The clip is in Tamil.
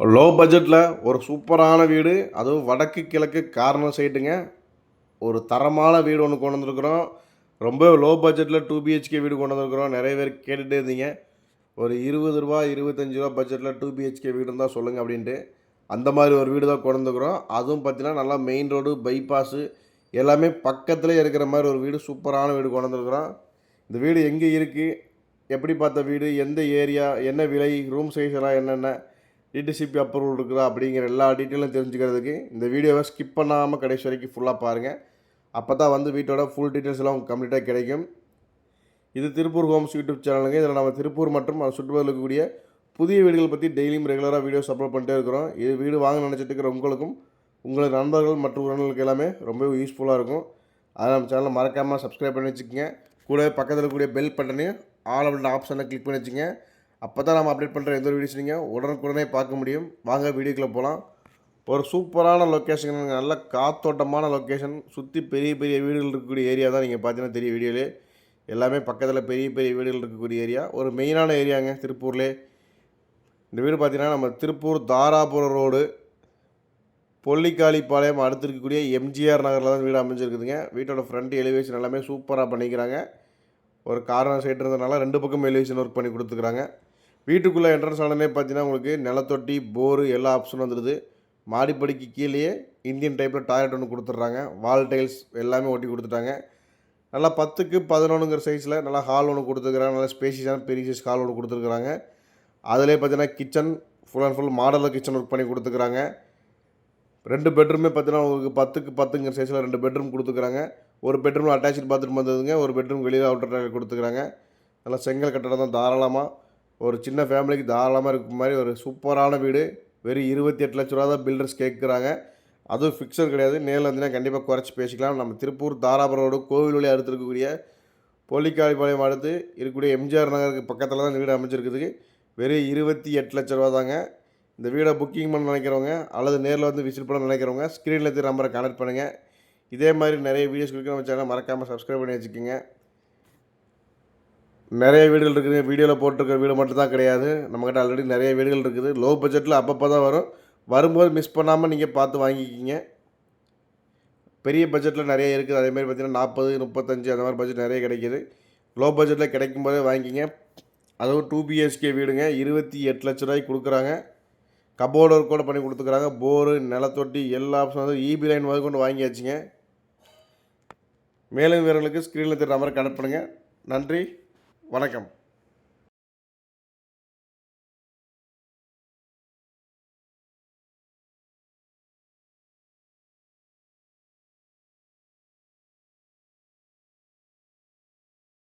லோ பட்ஜெட்டில் ஒரு சூப்பரான வீடு அதுவும் வடக்கு கிழக்கு கார்னர் சைட்டுங்க ஒரு தரமான வீடு ஒன்று கொண்டு வந்திருக்கிறோம். ரொம்ப லோ பட்ஜெட்டில் டூ பிஹெச்கே வீடு கொண்டு வந்திருக்கிறோம். நிறைய பேர் கேட்டுகிட்டே இருந்தீங்க. ஒரு இருபது ரூபா இருபத்தஞ்சி ரூபா பட்ஜெட்டில் டூ பிஹெச்கே வீடு இருந்தால் சொல்லுங்கள் அப்படின்ட்டு. அந்த மாதிரி ஒரு வீடு தான் கொண்டு வந்துருக்குறோம். அதுவும் பார்த்தீங்கன்னா நல்லா மெயின் ரோடு பைபாஸு எல்லாமே பக்கத்தில் இருக்கிற மாதிரி ஒரு வீடு சூப்பரான வீடு கொண்டு வந்துருக்குறோம். இந்த வீடு எங்கே இருக்குது எப்படி பார்த்த வீடு? எந்த ஏரியா என்ன விலை? ரூம் சைஸ் எல்லாம் என்னென்ன? டிடிசிபி அப்ரூவல் இருக்குதா அப்படிங்கிற எல்லா டீட்டெயிலும் தெரிஞ்சுக்கிறதுக்கு இந்த வீடியோவை ஸ்கிப் பண்ணாமல் கடைசி வரைக்கும் ஃபுல்லாக பாருங்கள் அப்போ தான் வந்து வீட்டோட ஃபுல் டீட்டெயில்ஸ் எல்லாம் உங்களுக்கு கம்ப்ளீட்டாக கிடைக்கும். இது திருப்பூர் ஹோம்ஸ் யூடியூப் சேனலுங்க இதில் நம்ம திருப்பூர் மற்றும் அது சுற்றுப்பதில் இருக்கக்கூடிய புதிய வீடுகள் பற்றி டெய்லியும் ரெகுலராக வீடியோஸ் அப்லோட் பண்ணிட்டே இருக்கிறோம். இது வீடு வாங்க நினச்சிட்டு இருக்கிற உங்களுக்கும் உங்களது நண்பர்கள் மற்றும் உறவினர்களுக்கு எல்லாமே ரொம்பவே யூஸ்ஃபுல்லாக இருக்கும். அதை நம்ம சேனலை மறக்காமல் சப்ஸ்கிரைப் பண்ணி வச்சுக்கோங்க. கூடவே பக்கத்தில் இருக்கக்கூடிய பெல் பட்டனையும் ஆல் அப்படின்ற ஆப்ஷனை கிளிக் பண்ணி வச்சுக்கோங்க. அப்போ தான் நம்ம அப்டேட் பண்ணுற எந்த ஒரு வீடியோஸ் நீங்கள் உடனுக்குடனே பார்க்க முடியும். வாங்க வீடியோக்குள்ளே போகலாம் ஒரு சூப்பரான லொக்கேஷன் நல்ல காத்தோட்டமான லொக்கேஷன் சுற்றி பெரிய பெரிய வீடுகள் இருக்கக்கூடிய ஏரியா தான் நீங்கள் பார்த்தீங்கன்னா தெரியும் வீடியோலே. எல்லாமே பக்கத்தில் பெரிய பெரிய வீடுகள் இருக்கக்கூடிய ஏரியா ஒரு மெயினான ஏரியாங்க திருப்பூர்லே. இந்த வீடு பார்த்தீங்கன்னா நம்ம திருப்பூர் தாராபுரம் ரோடு. பொல்லிக்காளிப்பாளையம் அடுத்து இருக்கக்கூடிய எம்ஜிஆர் நகரில் தான் வீடு அமைஞ்சிருக்குதுங்க. வீட்டோட ஃப்ரண்ட் எலிவேஷன் எல்லாமே சூப்பராக பண்ணிக்கிறாங்க. ஒரு கார்னர் சைட் இருந்ததுனால ரெண்டு பக்கம் எலிவேஷன் ஒர்க் பண்ணி கொடுத்துக்கிறாங்க. வீட்டுக்குள்ளே என்ட்ரன்ஸ் ஆனனே பார்த்தீங்கன்னா உங்களுக்கு நிலத்தொட்டி போரு எல்லா ஆப்ஷனும் வந்துடுது. மாடிப்படிக்கு கீழேயே இந்தியன் டைப்பில் டாய்லெட் ஒன்று கொடுத்துட்றாங்க. வால் டைல்ஸ் எல்லாமே ஒட்டி கொடுத்துட்டாங்க. நல்லா பத்துக்கு பதினொன்றுங்கிற சைஸில் நல்லா ஹால் ஒன்று கொடுத்துருக்குறாங்க. நல்லா ஸ்பேசியஸான பெரிய சைஸ் ஹால் ஒன்று கொடுத்துருக்குறாங்க. அதிலே பார்த்தீங்கன்னா கிச்சன் ஃபுல் அண்ட் ஃபுல் மாடலில் கிச்சன் ஒர்க் பண்ணி கொடுத்துருக்குறாங்க. ரெண்டு பெட்ரூமே பார்த்தீங்கன்னா உங்களுக்கு பத்துக்கு பத்துங்கிற சைஸில் ரெண்டு பெட்ரூம் கொடுத்துருக்குறாங்க. ஒரு பெட்ரூமில் அட்டாச்சு பாத்ரூம் வந்ததுங்க ஒரு பெட்ரூம் வெளியில் அவுட்டர் டாய்லெட் நல்லா செங்கல் கட்டடம் தான் தாராளமாக ஒரு சின்ன ஃபேமிலிக்கு தாராளமாக இருக்கிற மாதிரி ஒரு சூப்பரான வீடு. வெறும் இருபத்தி எட்டு லட்ச ரூபா தான் பில்டர்ஸ் கேட்குறாங்க. அதுவும் ஃபிக்ஸர் கிடையாது. நேரில் வந்தீங்கன்னா கண்டிப்பாக குறைச்சி பேசிக்கலாம். நம்ம திருப்பூர் தாராபுரம் ரோடு கோவில் வழி அடுத்து இருக்கக்கூடிய பொலிக்காளிப்பாளையம் அடுத்து இருக்கக்கூடிய எம்ஜிஆர் நகருக்கு பக்கத்தில் தான் இந்த வீடு அமைச்சிருக்குதுக்கு வெறும் இருபத்தி எட்டு லட்ச ரூபா தாங்க. இந்த வீடை புக்கிங் பண்ண நினைக்கிறவங்க அல்லது நேரில் வந்து விசிட் பண்ண நினைக்கிறவங்க ஸ்க்ரீனில் இருக்கிற நம்பரை கனெக்ட் பண்ணுங்கள் இதே மாதிரி நிறைய வீடியோஸ் கொடுக்க நம்ம சேனல் மறக்காமல் சப்ஸ்கிரைப் பண்ணி வச்சுக்கோங்க. நிறைய வீடுகள் இருக்குது. வீடியோவில் போட்டிருக்க வீடு மட்டும் தான் கிடையாது. நம்மக்கிட்ட ஆல்ரெடி நிறைய வீடுகள் இருக்குது. லோ பட்ஜெட்டில் அப்பப்போ தான் வரும். வரும்போது மிஸ் பண்ணாமல் நீங்கள் பார்த்து வாங்கிக்கிங்க. பெரிய பட்ஜெட்டில் நிறைய இருக்குது. அதேமாதிரி பார்த்தீங்கன்னா நாற்பது முப்பத்தஞ்சு அந்த மாதிரி பட்ஜெட் நிறைய கிடைக்கிது. லோ பட்ஜெட்டில் கிடைக்கும் போதே வாங்கிக்கிங்க. அதுவும் டூ பிஹெச்கே வீடுங்க. இருபத்தி எட்டு லட்ச ரூபாய்க்கு கொடுக்குறாங்க. கபோர்டு ஒர்க் கூட பண்ணி கொடுத்துக்குறாங்க. போரு நிலத்தொட்டி எல்லா ஆப்ஷனும் வந்து இபி லைன் முதல் கொண்டு வாங்கியாச்சுங்க மேலும் வீரர்களுக்கு ஸ்க்ரீனில் தெரிகிற மாதிரி கனெக்ட் பண்ணுங்கள் நன்றி. வணக்கம்.